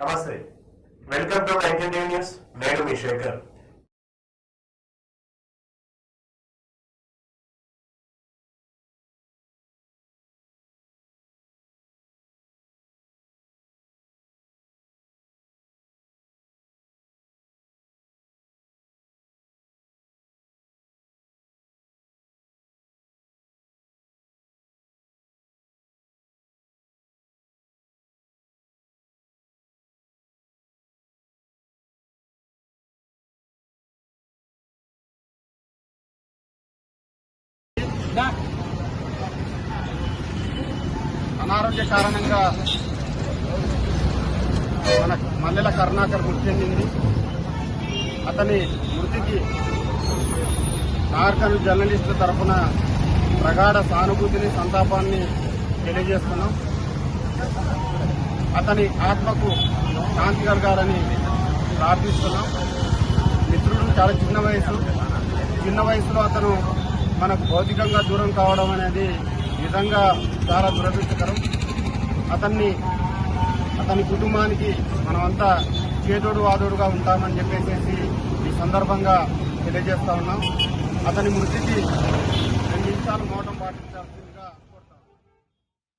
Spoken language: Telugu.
నమస్తే. Welcome to nineteen news. నేను మీ శేఖర్. అనారోగ్య కారణంగా మన మల్లెల కరుణాకర్ మృతి చెందింది. అతని మృతికి నార్కన్ జర్నలిస్టుల తరఫున ప్రగాఢ సానుభూతిని సంతాపాన్ని తెలియజేస్తున్నాం. అతని ఆత్మకు శాంతి కలగాలని ప్రార్థిస్తున్నాం. మిత్రుడు చాలా చిన్న వయసు చిన్న వయసులో అతను మనకు భౌతికంగా దూరం కావడం అనేది నిజంగా చాలా దురదృష్టకరం. అతన్ని అతని కుటుంబానికి మనమంతా చేదోడు వాదోడుగా ఉంటామని చెప్పేసి ఈ సందర్భంగా తెలియజేస్తా ఉన్నాం. అతని మృతికి రెండు నిమిషాలు మౌనం పాటించాల్సిందిగా